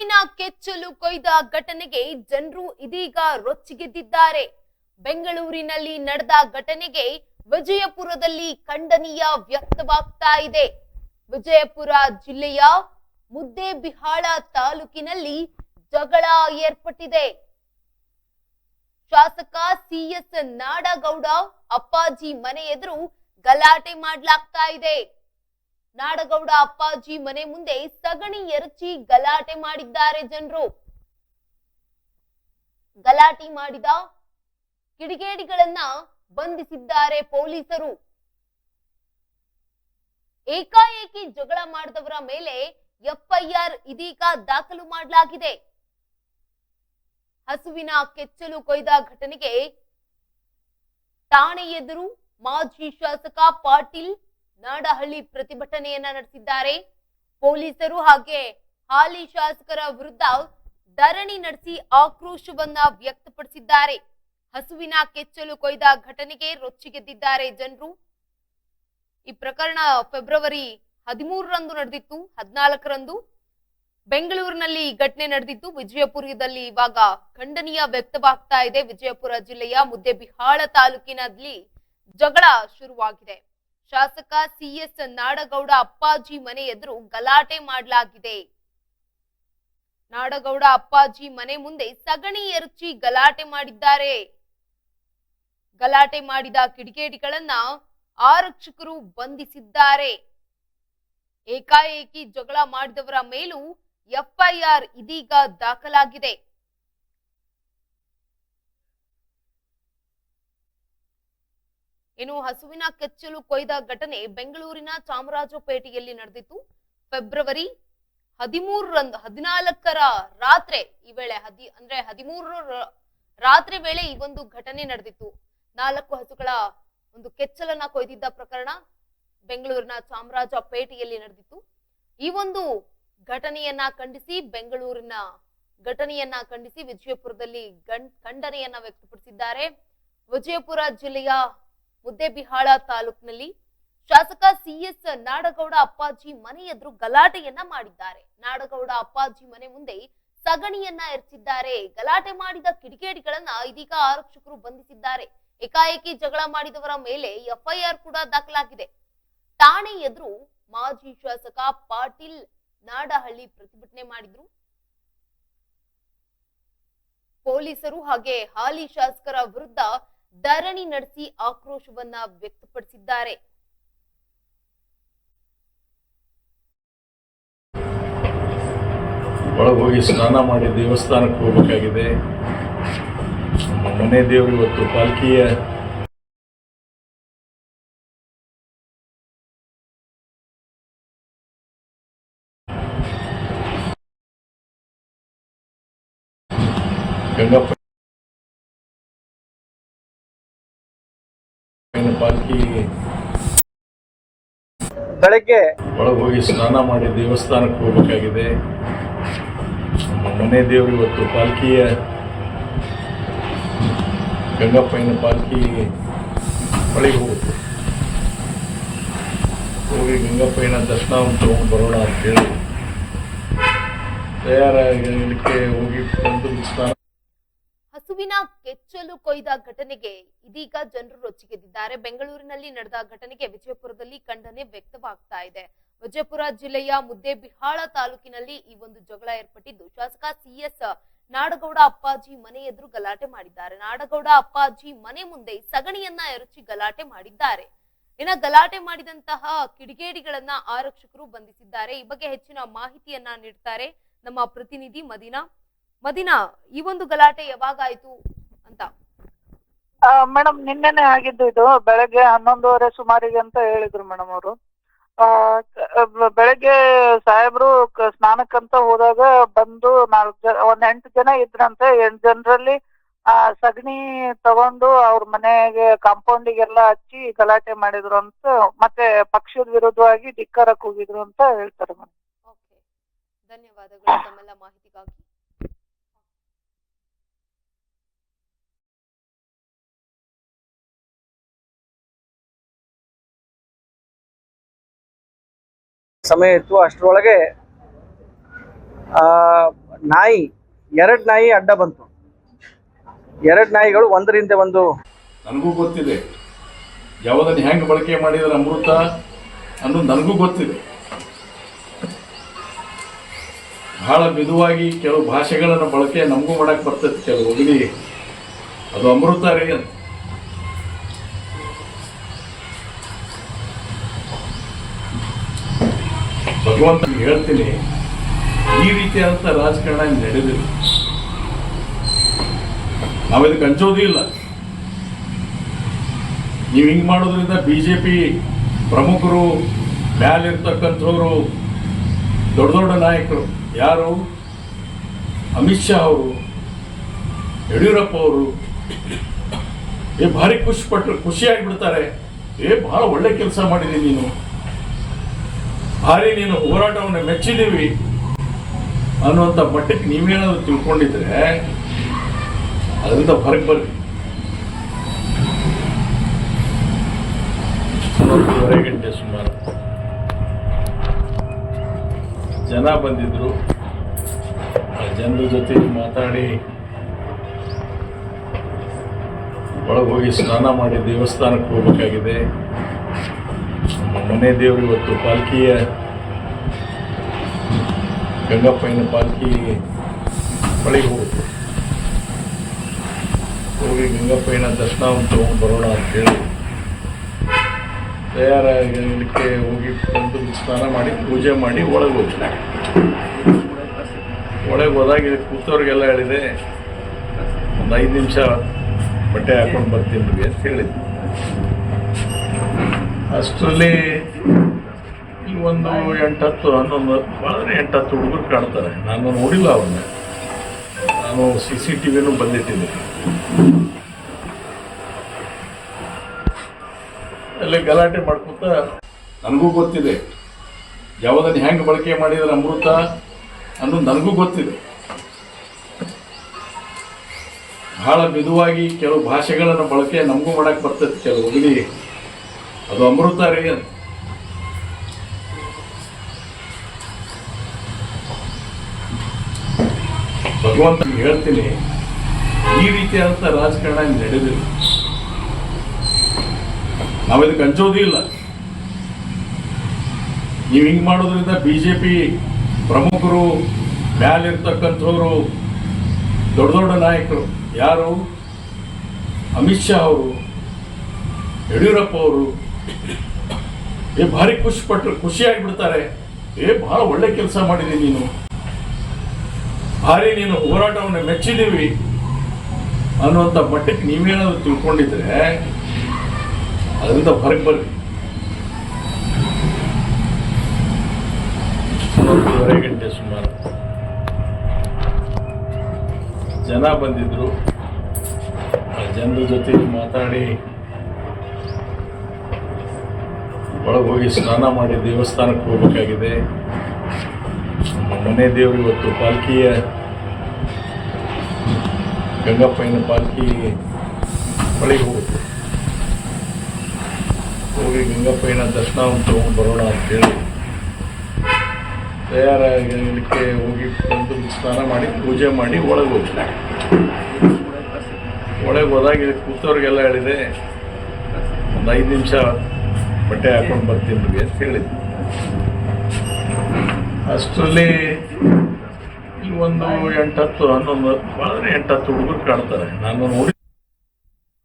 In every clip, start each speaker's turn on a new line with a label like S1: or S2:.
S1: ಕೆಚ್ಚಲು ಕೊಯ್ದ ಘಟನೆಗೆ ಜನರು ಇದೀಗ ರೊಚ್ಚಿಗೆದ್ದಿದ್ದಾರೆ. ಬೆಂಗಳೂರಿನಲ್ಲಿ ನಡೆದ ಘಟನೆಗೆ ವಿಜಯಪುರದಲ್ಲಿ ಖಂಡನೀಯ ವ್ಯಕ್ತವಾಗ್ತಾ ಇದೆ. ವಿಜಯಪುರ ಜಿಲ್ಲೆಯ ಮುದ್ದೇಬಿಹಾಳ ತಾಲೂಕಿನಲ್ಲಿ ಜಗಳ ಏರ್ಪಟ್ಟಿದೆ. ಶಾಸಕ ಸಿಎಸ್ ನಾಡಗೌಡ ಅಪ್ಪಾಜಿ ಮನೆ ಎದುರು ಗಲಾಟೆ ಮಾಡಲಾಗ್ತಾ ಇದೆ. ನಾಡಗೌಡ ಅಪ್ಪಾಜಿ ಮನೆ ಮುಂದೆ ಸಗಣಿ ಎರಚಿ ಗಲಾಟೆ ಮಾಡಿದ್ದಾರೆ ಜನರು. ಗಲಾಟೆ ಮಾಡಿದ ಕಿಡಿಗೇಡಿಗಳನ್ನ ಬಂಧಿಸಿದ್ದಾರೆ ಪೊಲೀಸರು. ಏಕಾಏಕಿ ಜಗಳ ಮಾಡಿದವರ ಮೇಲೆ ಎಫ್ಐಆರ್ ಇದೀಗ ದಾಖಲು ಮಾಡಲಾಗಿದೆ. ಹಸುವಿನ ಕೆಚ್ಚಲು ಕೊಯ್ದ ಘಟನೆಗೆ ಠಾಣೆ ಎದುರು ಮಾಜಿ ಶಾಸಕ ಪಾಟೀಲ್ ನಾಡಹಳ್ಳಿ ಪ್ರತಿಭಟನೆಯನ್ನ ನಡೆಸಿದ್ದಾರೆ. ಪೊಲೀಸರು ಹಾಗೆ ಹಾಲಿ ಶಾಸಕರ ವಿರುದ್ಧ ಧರಣಿ ನಡೆಸಿ ಆಕ್ರೋಶವನ್ನ ವ್ಯಕ್ತಪಡಿಸಿದ್ದಾರೆ. ಹಸುವಿನ ಕೆಚ್ಚಲು ಕೊಯ್ದ ಘಟನೆಗೆ ರೊಚ್ಚಿಗೆದ್ದಿದ್ದಾರೆ ಜನರು. ಈ ಪ್ರಕರಣ ಫೆಬ್ರವರಿ ಹದಿಮೂರರಂದು ನಡೆದಿತ್ತು, ಹದಿನಾಲ್ಕರಂದು. ಬೆಂಗಳೂರಿನಲ್ಲಿ ಈ ಘಟನೆ ನಡೆದಿದ್ದು, ವಿಜಯಪುರದಲ್ಲಿ ಇವಾಗ ಖಂಡನೀಯ ವ್ಯಕ್ತವಾಗ್ತಾ ಇದೆ. ವಿಜಯಪುರ ಜಿಲ್ಲೆಯ ಮುದ್ದೆಬಿಹಾಳ ತಾಲೂಕಿನಲ್ಲಿ ಜಗಳ ಶುರುವಾಗಿದೆ. ಶಾಸಕ ಸಿಎಸ್ ನಾಡಗೌಡ ಅಪ್ಪಾಜಿ ಮನೆ ಎದುರು ಗಲಾಟೆ ಮಾಡಲಾಗಿದೆ. ನಾಡಗೌಡ ಅಪ್ಪಾಜಿ ಮನೆ ಮುಂದೆ ಸಗಣಿ ಎರಚಿ ಗಲಾಟೆ ಮಾಡಿದ್ದಾರೆ. ಗಲಾಟೆ ಮಾಡಿದ ಕಿಡಿಗೇಡಿಗಳನ್ನ ಆರಕ್ಷಕರು ಬಂಧಿಸಿದ್ದಾರೆ. ಏಕಾಏಕಿ ಜಗಳ ಮಾಡಿದವರ ಮೇಲೂ ಎಫ್ಐಆರ್ ಇದೀಗ ದಾಖಲಾಗಿದೆ. ಇನ್ನು ಹಸುವಿನ ಕೆಚ್ಚಲು ಕೊಯ್ದ ಘಟನೆ ಬೆಂಗಳೂರಿನ ಚಾಮರಾಜಪೇಟೆಯಲ್ಲಿ ನಡೆದಿತ್ತು. ಫೆಬ್ರವರಿ ಹದಿಮೂರರಂದು, ಹದಿನಾಲ್ಕರ ರಾತ್ರಿ ಈ ವೇಳೆ, ಹದಿ, ಅಂದ್ರೆ ಹದಿಮೂರರ ರಾತ್ರಿ ವೇಳೆ ಈ ಒಂದು ಘಟನೆ ನಡೆದಿತ್ತು. ನಾಲ್ಕು ಹಸುಗಳ ಒಂದು ಕೆಚ್ಚಲನ್ನ ಕೊಯ್ದಿದ್ದ ಪ್ರಕರಣ ಬೆಂಗಳೂರಿನ ಚಾಮರಾಜಪೇಟೆಯಲ್ಲಿ ನಡೆದಿತ್ತು. ಈ ಒಂದು ಘಟನೆಯನ್ನ ಖಂಡಿಸಿ, ಬೆಂಗಳೂರಿನ ಘಟನೆಯನ್ನ ಖಂಡಿಸಿ ವಿಜಯಪುರದಲ್ಲಿ ಗಂ- ಖಂಡನೆಯನ್ನ ವ್ಯಕ್ತಪಡಿಸಿದ್ದಾರೆ. ವಿಜಯಪುರ ಜಿಲ್ಲೆಯ ಮುದ್ದೇಬಿಹಾಳ ತಾಲೂಕಿನಲ್ಲಿ ಶಾಸಕ ಸಿಎಸ್ ನಾಡಗೌಡ ಅಪ್ಪಾಜಿ ಮನೆ ಎದುರು ಗಲಾಟೆಯನ್ನ ಮಾಡಿದ್ದಾರೆ. ನಾಡಗೌಡ ಅಪ್ಪಾಜಿ ಮನೆ ಮುಂದೆ ಸಗಣಿಯನ್ನ ಎರಚಿದ್ದಾರೆ ಗಲಾಟೆ ಮಾಡಿದ ಕಿಡಿಗೇಡಿಗಳನ್ನ ಇದೀಗ ಆರಕ್ಷಕರು ಬಂಧಿಸಿದ್ದಾರೆ. ಏಕಾಏಕಿ ಜಗಳ ಮಾಡಿದವರ ಮೇಲೆ ಎಫ್ಐಆರ್ ಕೂಡ ದಾಖಲಾಗಿದೆ. ಠಾಣೆ ಎದುರು ಮಾಜಿ ಶಾಸಕ ಪಾಟೀಲ್ ನಾಡಹಳ್ಳಿ ಪ್ರತಿಭಟನೆ ಮಾಡಿದ್ರು. ಪೊಲೀಸರು ಹಾಗೆ ಹಾಲಿ ಶಾಸಕರ ವಿರುದ್ಧ ಧರಣಿ ನಡೆಸಿ ಆಕ್ರೋಶವನ್ನ ವ್ಯಕ್ತಪಡಿಸಿದ್ದಾರೆ.
S2: ಹೋಗಿ ಸ್ನಾನ ಮಾಡಿ ದೇವಸ್ಥಾನಕ್ಕೆ ಹೋಗಬೇಕಾಗಿದೆ. ಮನೆ ದೇವರು ಇವತ್ತು ಪಾಲ್ಕಿಯ ಗಂಗಪ್ಪ ಪಾಲ್ಕಿ
S3: ಬೆಳಗ್ಗೆ
S2: ಒಳಗೋಗಿ ಸ್ನಾನ ಮಾಡಿ ದೇವಸ್ಥಾನಕ್ಕೆ ಹೋಗಬೇಕಾಗಿದೆ. ಮನೆ ದೇವರು ಇವತ್ತು ಪಾಲ್ಕಿಯ ಗಂಗಪ್ಪನ ಪಾಲ್ಕಿ ಒಳಗೆ ಹೋಗುತ್ತೆ ಹೋಗಿ ಗಂಗಪ್ಪನ ದರ್ಶನ ತಗೊಂಡು ಬರೋಣ ಅಂತೇಳಿ ತಯಾರಾಗಲಿಕ್ಕೆ ಹೋಗಿ ಬಂದು ಸ್ನಾನ
S1: ಕೆಚ್ಚಲು ಕೊಯ್ದ ಘಟನೆಗೆ ಇದೀಗ ಜನರು ರೊಚ್ಚಿಗೆದ್ದಿದ್ದಾರೆ. ಬೆಂಗಳೂರಿನಲ್ಲಿ ನಡೆದ ಘಟನೆಗೆ ವಿಜಯಪುರದಲ್ಲಿ ಖಂಡನೆ ವ್ಯಕ್ತವಾಗ್ತಾ ಇದೆ. ವಿಜಯಪುರ ಜಿಲ್ಲೆಯ ಮುದ್ದೇಬಿಹಾಳ ತಾಲೂಕಿನಲ್ಲಿ ಈ ಒಂದು ಜಗಳ ಏರ್ಪಟ್ಟಿದ್ದು, ಶಾಸಕ ಸಿಎಸ್ ನಾಡಗೌಡ ಅಪ್ಪಾಜಿ ಮನೆ ಎದುರು ಗಲಾಟೆ ಮಾಡಿದ್ದಾರೆ. ನಾಡಗೌಡ ಅಪ್ಪಾಜಿ ಮನೆ ಮುಂದೆ ಸಗಣಿಯನ್ನ ಎರಚಿ ಗಲಾಟೆ ಮಾಡಿದ್ದಾರೆ. ಇನ್ನ ಗಲಾಟೆ ಮಾಡಿದಂತಹ ಕಿಡಿಗೇಡಿಗಳನ್ನ ಆರಕ್ಷಕರು ಬಂಧಿಸಿದ್ದಾರೆ. ಈ ಬಗ್ಗೆ ಹೆಚ್ಚಿನ ಮಾಹಿತಿಯನ್ನ ನೀಡ್ತಾರೆ ನಮ್ಮ ಪ್ರತಿನಿಧಿ ಮದಿನಾ. ಮದಿನಾ, ಈ ಒಂದು ಗಲಾಟೆ ಯಾವಾಗ ಆಯ್ತು? ಅಂತ.
S3: ಮೇಡಮ್ ನಿನ್ನೆನೆ ಆಗಿದ್ದು ಇದು ಬೆಳಗ್ಗೆ ಹನ್ನೊಂದುವರೆ ಸುಮಾರಿಗೆ ಅಂತ ಹೇಳಿದ್ರು ಮೇಡಮ್ ಅವರು. ಬೆಳಗ್ಗೆ ಸಾಹೇಬ್ರು ಸ್ನಾನಕ್ಕಂತ ಹೋದಾಗ ಬಂದು ನಾಲ್ಕು ಜನ ಒಂದ್ ಎಂಟು ಜನ ಇದ್ರಂತೆ ಎಂಟು ಜನರಲ್ಲಿ ಆ ಸಗಣಿ ತಗೊಂಡು ಅವ್ರ ಮನೆಗೆ ಕಾಂಪೌಂಡಿಗೆಲ್ಲ ಹಚ್ಚಿ ಗಲಾಟೆ ಮಾಡಿದ್ರು ಅಂತ ಮತ್ತೆ ಪಕ್ಷದ ವಿರುದ್ಧವಾಗಿ ಧಿಕ್ಕಾರ ಕೂಗಿದ್ರು ಅಂತ ಹೇಳ್ತಾರೆ ಮೇಡಮ್.
S1: ಓಕೆ. ಧನ್ಯವಾದಗಳು ತಮ್ಮೆಲ್ಲ ಮಾಹಿತಿಗಾಗಿ.
S4: ಸಮಯ ಇತ್ತು, ಅಷ್ಟರೊಳಗೆ ನಾಯಿ, ಎರಡು ನಾಯಿ ಅಡ್ಡ ಬಂತು. ಎರಡು ನಾಯಿಗಳು ಒಂದರಿಂದ ಒಂದು.
S2: ನನಗೂ ಗೊತ್ತಿದೆ. ಯಾವುದನ್ನು ಹೆಂಗೆ ಬಳಕೆ ಮಾಡಿದ್ರೆ ಅಮೃತ ಅನ್ನೋದು ನನಗೂ ಗೊತ್ತಿದೆ. ಬಹಳ ಮಿದುವಾಗಿ ಕೆಲವು ಭಾಷೆಗಳನ್ನು ಬಳಕೆ ನಮಗೂ ಮಾಡಕ್ಕೆ ಬರ್ತದೆ ಕೆಲವು ಅದು ಅಮೃತ ರೀ ಅಂತ ಭಗವಂತನಿಗೆ ಹೇಳ್ತೀನಿ, ಈ ರೀತಿಯಾದಂಥ ರಾಜಕಾರಣ ನಡೆದಿಲ್ಲ. ನಾವಿದಕ್ಕೆ ಅಂಜೋದು ಇಲ್ಲ. ನೀವು ಹಿಂಗೆ ಮಾಡೋದ್ರಿಂದ ಬಿ ಜೆ ಪಿ ಪ್ರಮುಖರು ಮ್ಯಾಲಿರ್ತಕ್ಕಂಥವ್ರು ದೊಡ್ಡ ದೊಡ್ಡ ನಾಯಕರು ಯಾರು? ಅಮಿತ್ ಶಾ ಅವರು, ಯಡಿಯೂರಪ್ಪ ಅವರು, ಏ ಭಾರಿ ಖುಷಿ ಪಟ್ಟರು ಖುಷಿಯಾಗಿಬಿಡ್ತಾರೆ ಏ ಬಹಳ ಒಳ್ಳೆ ಕೆಲಸ ಮಾಡಿದೀನಿ ನೀನು. ಭಾರಿ ನೀನು ಹೋರಾಟವನ್ನು ಮೆಚ್ಚಿದ್ದೀವಿ ಅನ್ನುವಂಥ ಮಟ್ಟಕ್ಕೆ ನೀವೇನಾದರೂ ತಿಳ್ಕೊಂಡಿದ್ರೆ ಅದರಿಂದ ಹೊರಗೆ ಬರ್ರಿ. ಹನ್ನೊಂದುವರೆ ಗಂಟೆ ಸುಮಾರು. ಜನ ಬಂದಿದ್ರು. ಆ ಜನರ ಜೊತೆ ಮಾತಾಡಿ. ಒಳಗೋಗಿ ಸ್ನಾನ ಮಾಡಿ ದೇವಸ್ಥಾನಕ್ಕೆ ಹೋಗ್ಬೇಕಾಗಿದೆ. ಮನೆ ದೇವರು ಇವತ್ತು ಪಾಲ್ಕಿಯ ಗಂಗಪ್ಪಯ್ಯನ ಪಾಲ್ಕಿ ಬಳಿಗೆ ಹೋಗುತ್ತೆ. ಹೋಗಿ ಗಂಗಪ್ಪಯ್ಯನ ದರ್ಶನ ತಗೊಂಡು ಬರೋಣ ಅಂತೇಳಿ ತಯಾರಾಗಲಿಕ್ಕೆ ಹೋಗಿ ಬಂದು ಸ್ನಾನ ಮಾಡಿ, ಪೂಜೆ ಮಾಡಿ ಒಳಗೆ ಹೋಗ್ತೀನಿ ಒಳಗೆ ಹೋದಾಗ ಕೂತವ್ರಿಗೆಲ್ಲ ಹೇಳಿದೆ, ಒಂದು ಐದು ನಿಮಿಷ ಬಟ್ಟೆ ಹಾಕೊಂಡು ಬರ್ತೀನಿ ಅಂತ ಹೇಳಿದ್ದೆ ಅಷ್ಟರಲ್ಲಿ ಈ ಒಂದು ಎಂಟು ಹತ್ತು ಹನ್ನೊಂದು ಭಾಳ ಎಂಟು ಹತ್ತು ಹುಡುಗರು ಕಾಣ್ತಾರೆ. ನಾನು ನೋಡಿಲ್ಲ ಅವನ್ನ ನಾನು ಸಿ ಸಿ ಟಿ ವಿನೂ ಬಂದಿಟ್ಟಿದ್ದೆ ಅಲ್ಲಿ ಗಲಾಟೆ ಮಾಡ್ಕೊತ ನನಗೂ ಗೊತ್ತಿದೆ. ಯಾವುದನ್ನು ಹೆಂಗೆ ಬಳಕೆ ಮಾಡಿದ್ರೆ ಅಮೃತ ಅನ್ನೋದು ನನಗೂ ಗೊತ್ತಿದೆ. ಬಹಳ ಮಿದುವಾಗಿ ಕೆಲವು ಭಾಷೆಗಳನ್ನು ಬಳಕೆ ನಮಗೂ ಮಾಡಕ್ಕೆ ಬರ್ತದೆ ಕೆಲವು ಅದು ಅಮೃತ ರೀ ಭಗವಂತ ಹೇಳ್ತೀನಿ, ಈ ರೀತಿಯಾದಂಥ ರಾಜಕಾರಣ ನಡೆದಿಲ್ಲ ನಾವಿದಕ್ಕೆ ಅಂಜೋದು ಇಲ್ಲ. ನೀವು ಹಿಂಗೆ ಮಾಡೋದ್ರಿಂದ ಬಿ ಜೆ ಪಿ ಪ್ರಮುಖರು, ಮ್ಯಾಲಿರ್ತಕ್ಕಂಥವ್ರು, ದೊಡ್ಡ ದೊಡ್ಡ ನಾಯಕರು ಯಾರು? ಅಮಿತ್ ಶಾ ಅವರು, ಯಡಿಯೂರಪ್ಪ ಅವರು ಏ, ಭಾರಿ ಖುಷಿ ಪಟ್ಟರು ಖುಷಿಯಾಗಿಬಿಡ್ತಾರೆ ಏ ಬಹಳ ಒಳ್ಳೆ ಕೆಲಸ ಮಾಡಿದೆ ನೀನು. ಭಾರಿ ನೀನು ಹೋರಾಟವನ್ನು ಮೆಚ್ಚಿದ್ದೀವಿ ಅನ್ನುವಂಥ ಮಟ್ಟಕ್ಕೆ ನೀವೇನಾದ್ರು ತಿಳ್ಕೊಂಡಿದ್ರೆ ಅದರಿಂದ ಹೊರಗೆ ಬರ್ರಿ. ಗಂಟೆ ಸುಮಾರು. ಜನ ಬಂದಿದ್ರು. ಆ ಜನರ ಜೊತೆ ಮಾತಾಡಿ. ಒಳಗೆ ಹೋಗಿ ಸ್ನಾನ ಮಾಡಿ ದೇವಸ್ಥಾನಕ್ಕೆ ಹೋಗಬೇಕಾಗಿದೆ. ಮನೆ ದೇವರು ಇವತ್ತು ಪಾಲ್ಕಿಯ ಗಂಗಪ್ಪಯ್ಯನ ಪಾಲ್ಕಿ ಬಳಿಗೆ ಹೋಗುತ್ತೆ. ಹೋಗಿ ಗಂಗಪ್ಪಯ್ಯನ ದರ್ಶನ ತಗೊಂಡು ಬರೋಣ ಅಂತೇಳಿ ತಯಾರಾಗಲಿಕ್ಕೆ ಹೋಗಿ ಬಂದು ಸ್ನಾನ ಮಾಡಿ ಪೂಜೆ ಮಾಡಿ ಒಳಗೆ ಹೋಗ್ತೀನಿ ಒಳಗೆ ಹೋದಾಗ ಕೂತವ್ರಿಗೆಲ್ಲ ಹೇಳಿದೆ, ಒಂದು ಐದು ನಿಮಿಷ ಬಟ್ಟೆ ಹಾಕೊಂಡು ಬರ್ತೀನಿ ರೀ ಅಂತ ಹೇಳಿದ್ವಿ. ಅಷ್ಟರಲ್ಲಿ ಇಲ್ಲಿ ಒಂದು ಎಂಟು ಹತ್ತು ಹನ್ನೊಂದು ಭಾಳ ಎಂಟು ಹತ್ತು ಹುಡುಗರು ಕಾಣ್ತಾರೆ. ನಾನು ನೋಡಿ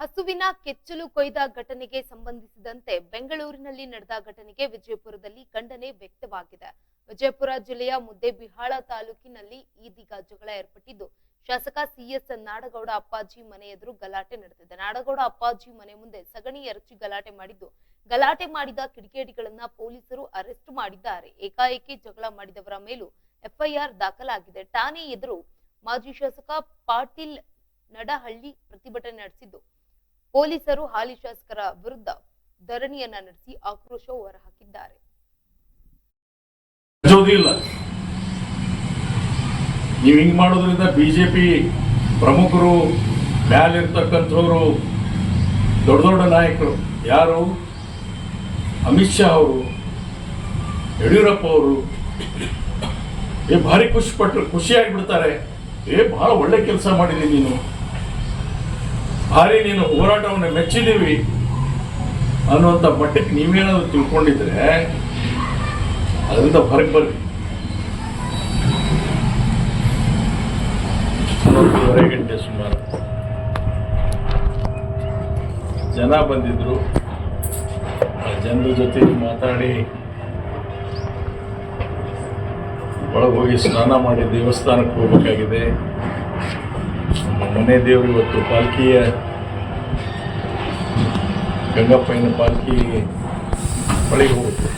S1: ಹಸುವಿನ ಕೆಚ್ಚಲು ಕೊಯ್ದ ಘಟನೆಗೆ ಸಂಬಂಧಿಸಿದಂತೆ ಬೆಂಗಳೂರಿನಲ್ಲಿ ನಡೆದ ಘಟನೆಗೆ ವಿಜಯಪುರದಲ್ಲಿ ಖಂಡನೆ ವ್ಯಕ್ತವಾಗಿದೆ. ವಿಜಯಪುರ ಜಿಲ್ಲೆಯ ಮುದ್ದೇಬಿಹಾಳ ತಾಲೂಕಿನಲ್ಲಿ ಈದೀಗ ಜಗಳ ಏರ್ಪಟ್ಟಿದ್ದು ಶಾಸಕ ಸಿಎಸ್ ನಾಡಗೌಡ ಅಪ್ಪಾಜಿ ಮನೆ ಎದುರು ಗಲಾಟೆ ನಡೆದಿದೆ. ನಾಡಗೌಡ ಅಪ್ಪಾಜಿ ಮನೆ ಮುಂದೆ ಸಗಣಿ ಎರಚಿ ಗಲಾಟೆ ಮಾಡಿದ್ದು. ಗಲಾಟೆ ಮಾಡಿದ ಕಿಡಿಗೇಡಿಗಳನ್ನ ಪೊಲೀಸರು ಅರೆಸ್ಟ್ ಮಾಡಿದ್ದಾರೆ. ಏಕಾಏಕಿ ಜಗಳ ಮಾಡಿದವರ ಮೇಲೂ ಎಫ್ಐಆರ್ ದಾಖಲಾಗಿದೆ. ಠಾಣೆ ಎದುರು ಮಾಜಿ ಶಾಸಕ ಪಾಟೀಲ್ ನಡಹಳ್ಳಿ ಪ್ರತಿಭಟನೆ ನಡೆಸಿದ್ದು. ಪೊಲೀಸರು ಹಾಲಿ ಶಾಸಕರ ವಿರುದ್ಧ ಧರಣಿಯನ್ನ ನಡೆಸಿ ಆಕ್ರೋಶ ಹೊರಹಾಕಿದ್ದಾರೆ.
S2: ನೀವು ಹಿಂಗೆ ಮಾಡೋದ್ರಿಂದ ಬಿ ಜೆ ಪಿ ಪ್ರಮುಖರು ಮ್ಯಾಲಿರ್ತಕ್ಕಂಥವ್ರು ದೊಡ್ಡ ದೊಡ್ಡ ನಾಯಕರು ಯಾರು? ಅಮಿತ್ ಶಾ ಅವರು, ಯಡಿಯೂರಪ್ಪ ಅವರು, ಏ, ಭಾರಿ ಖುಷಿ ಪಟ್ಟರು ಖುಷಿಯಾಗಿ ಬಿಡ್ತಾರೆ ಏ ಬಹಳ ಒಳ್ಳೆ ಕೆಲಸ ಮಾಡಿದೀನಿ ನೀನು. ಭಾರಿ ನೀನು ಹೋರಾಟವನ್ನು ಮೆಚ್ಚಿದ್ದೀವಿ ಅನ್ನುವಂಥ ಮಟ್ಟಕ್ಕೆ ನೀವೇನಾದರೂ ತಿಳ್ಕೊಂಡಿದ್ರೆ, ಅದರಿಂದ ಹೊರಗೆ ಬರ್ರಿ. ಹನ್ನೊಂದುವರೆ ಗಂಟೆ ಸುಮಾರು. ಜನ ಬಂದಿದ್ರು. ಆ ಜನರ ಜೊತೆ ಮಾತಾಡಿ. ಒಳಗೆ ಹೋಗಿ ಸ್ನಾನ ಮಾಡಿ ದೇವಸ್ಥಾನಕ್ಕೆ ಹೋಗಬೇಕಾಗಿದೆ. ಮನೆ ದೇವರು ಇವತ್ತು ಪಾಲ್ಕಿಯ ಗಂಗಪ್ಪಯ್ಯನ ಪಾಲ್ಕಿ ಬಳಿಗೆ ಹೋಗುತ್ತೆ.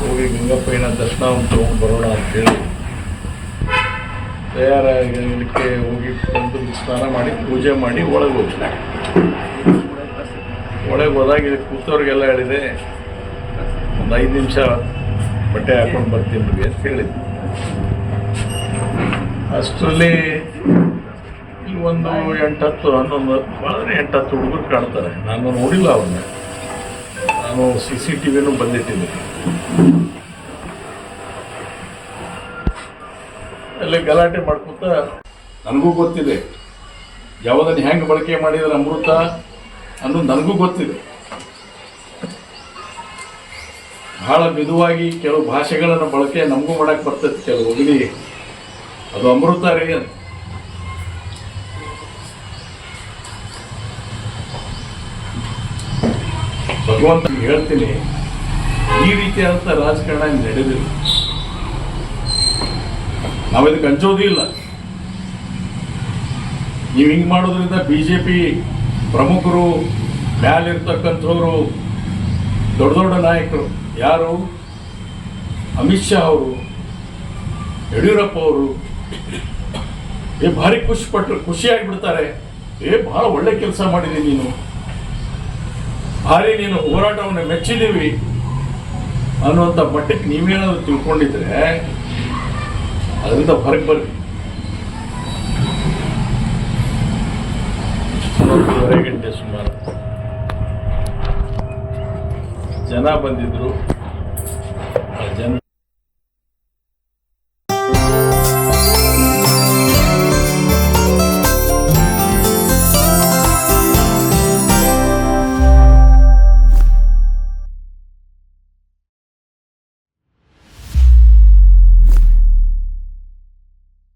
S2: ಹೋಗಿ ಗಂಗಪ್ಪಯ್ಯನ ದರ್ಶನ ತಗೊಂಡು ಬರೋಣ ಅಂತೇಳಿ ತಯಾರಾಗಲಿಕ್ಕೆ ಹೋಗಿ ಬಂದು ಸ್ನಾನ ಮಾಡಿ, ಪೂಜೆ ಮಾಡಿ ಒಳಗೆ ಹೋಗ್ತಾರೆ ಒಳಗೆ ಹೋದಾಗ ಇಲ್ಲಿ ಕೂತವ್ರಿಗೆಲ್ಲ ಹೇಳಿದೆ, ಒಂದು ಐದು ನಿಮಿಷ ಬಟ್ಟೆ ಹಾಕೊಂಡು ಬರ್ತೀನಿ ನಿಮಗೆ ಅಂತ ಹೇಳಿದ್ದೆ ಅಷ್ಟರಲ್ಲಿ ಇಲ್ಲಿ ಒಂದು ಎಂಟು ಹತ್ತು ಹನ್ನೊಂದು ಭಾಳ ಎಂಟು ಹತ್ತು ಹುಡುಗರು ಕಾಣ್ತಾರೆ. ನಾನು ನೋಡಿಲ್ಲ ಅವ್ರನ್ನ. ನಾನು ಸಿ ಸಿ ಟಿ ವಿನೂ ಬಂದಿಟ್ಟಿದ್ದೆ ಅಲ್ಲಿ ಗಲಾಟೆ ಮಾಡ್ಕೊತ ನನಗೂ ಗೊತ್ತಿದೆ. ಯಾವುದನ್ನು ಹೆಂಗೆ ಬಳಕೆ ಮಾಡಿದ್ರೆ ಅಮೃತ ಅನ್ನೋದು ನನಗೂ ಗೊತ್ತಿದೆ. ಬಹಳ ಮಿದುವಾಗಿ ಕೆಲವು ಭಾಷೆಗಳನ್ನು ಬಳಕೆ ನಮಗೂ ಮಾಡಕ್ಕೆ ಬರ್ತೈತಿ ಕೆಲವು. ಇಡೀ ಅದು ಅಮೃತ ರೀ. ಭಗವಂತ ಹೇಳ್ತೀನಿ, ಈ ರೀತಿಯಾದಂಥ ರಾಜಕಾರಣ ನಡೆದಿಲ್ಲ ನಾವು ಇದಕ್ಕೆ ಅಂಜೋದು ಇಲ್ಲ. ನೀವು ಹಿಂಗೆ ಮಾಡೋದ್ರಿಂದ ಬಿ ಜೆ ಪಿ ಪ್ರಮುಖರು, ಮ್ಯಾಲಿರ್ತಕ್ಕಂಥವ್ರು, ದೊಡ್ಡ ದೊಡ್ಡ ನಾಯಕರು ಯಾರು? ಅಮಿತ್ ಶಾ ಅವರು, ಯಡಿಯೂರಪ್ಪ ಅವರು. ಏ, ಭಾರಿ ಖುಷಿ ಪಟ್ಟರು ಖುಷಿಯಾಗಿ ಬಿಡ್ತಾರೆ ಏ ಬಹಳ ಒಳ್ಳೆ ಕೆಲಸ ಮಾಡಿದೀನಿ ನೀನು. ಭಾರಿ ನೀನು ಹೋರಾಟವನ್ನು ಮೆಚ್ಚಿದ್ದೀವಿ ಅನ್ನುವಂಥ ಮಟ್ಟಕ್ಕೆ ನೀವೇನಾದರೂ ತಿಳ್ಕೊಂಡಿದ್ರೆ ಅದರಿಂದ ಹೊರಗೆ ಬರ್ರಿ. ಗಂಟೆ ಸುಮಾರು. ಜನ ಬಂದಿದ್ರು.